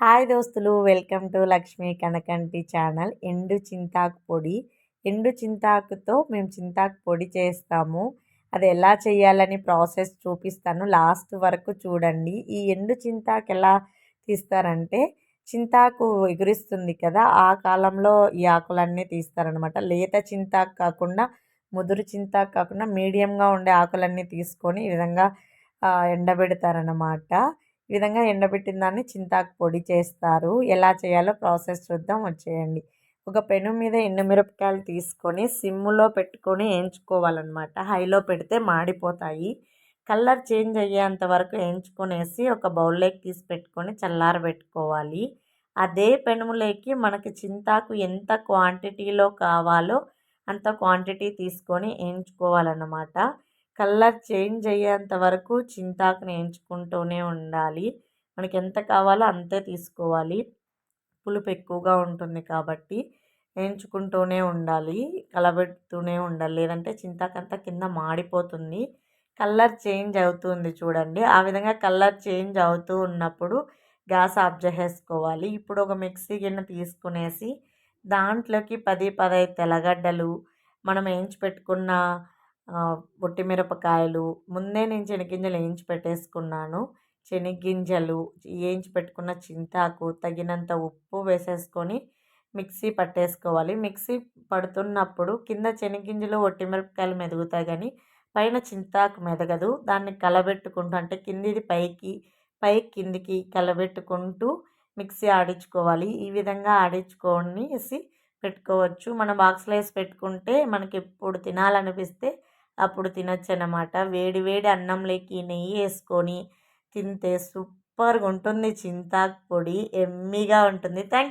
Hi దోస్తులు welcome to Lakshmi Kanakanti channel. ఎండు చింతాకు పొడి. ఎండు చింతాకుతో మేము చింతాకు పొడి చేస్తాము. అది ఎలా చేయాలని ప్రాసెస్ చూపిస్తాను. లాస్ట్ వరకు చూడండి. ఈ ఎండు చింతాకు ఎలా తీస్తారంటే చింతాకు ఎగురిస్తుంది కదా ఆ కాలంలో ఈ ఆకులన్నీ తీస్తారనమాట లేత చింతాకు కాకుండా ముదురు చింతాకు కాకుండా మీడియంగా ఉండే ఆకులన్నీ తీసుకొని ఈ విధంగా ఎండబెడతారనమాట ఈ విధంగా ఎండబెట్టిన దాన్ని చింతాకు పొడి చేస్తారు. ఎలా చేయాలో ప్రాసెస్ చూద్దాం వచ్చేయండి. ఒక పెను మీద ఎండుమిరపకాయలు తీసుకొని సిమ్లో పెట్టుకొని వేయించుకోవాలన్నమాట హైలో పెడితే మాడిపోతాయి. కలర్ చేంజ్ అయ్యేంత వరకు వేయించుకొనేసి ఒక బౌల్లోకి తీసి పెట్టుకొని చల్లారబెట్టుకోవాలి. అదే పెనుములోకి మనకి చింతాకు ఎంత క్వాంటిటీలో కావాలో అంత క్వాంటిటీ తీసుకొని వేయించుకోవాలన్నమాట కలర్ చేంజ్ అయ్యేంత వరకు చింతాకుని వేయించుకుంటూనే ఉండాలి. మనకి ఎంత కావాలో అంతే తీసుకోవాలి. పులుపు ఎక్కువగా ఉంటుంది కాబట్టి వేయించుకుంటూనే ఉండాలి. కలబెడుతూనే ఉండాలి. లేదంటే చింతాకంతా కింద మాడిపోతుంది. కలర్ చేంజ్ అవుతుంది చూడండి. ఆ విధంగా కలర్ చేంజ్ అవుతూ ఉన్నప్పుడు గ్యాస్ ఆఫ్ చేసేసుకోవాలి. ఇప్పుడు ఒక మిక్సీ గిన్నె తీసుకునేసి దాంట్లోకి పది పదహైదు తెల్లగడ్డలు మనం వేయించి పెట్టుకున్న మిరపకాయలు ముందే నేను శనగింజలు వేయించి పెట్టేసుకున్నాను. శనగ్గింజలు వేయించి పెట్టుకున్న చింతాకు తగినంత ఉప్పు వేసేసుకొని మిక్సీ పట్టేసుకోవాలి. మిక్సీ పడుతున్నప్పుడు కింద శనగ్గింజలు మిరపకాయలు మెదుగుతాయి కానీ పైన చింతాకు మెదగదు. దాన్ని కలబెట్టుకుంటూ అంటే కిందిది పైకి పై కిందికి కలబెట్టుకుంటూ మిక్సీ ఆడించుకోవాలి. ఈ విధంగా ఆడించుకొనేసి పెట్టుకోవచ్చు. మన బాక్స్లో వేసి పెట్టుకుంటే మనకి ఎప్పుడు తినాలనిపిస్తే అప్పుడు తినొచ్చు అనమాట వేడి వేడి అన్నంలోకి నెయ్యి వేసుకొని తింటే సూపర్గా ఉంటుంది చింతాకు పొడి ఎమ్మీగా ఉంటుంది. థ్యాంక్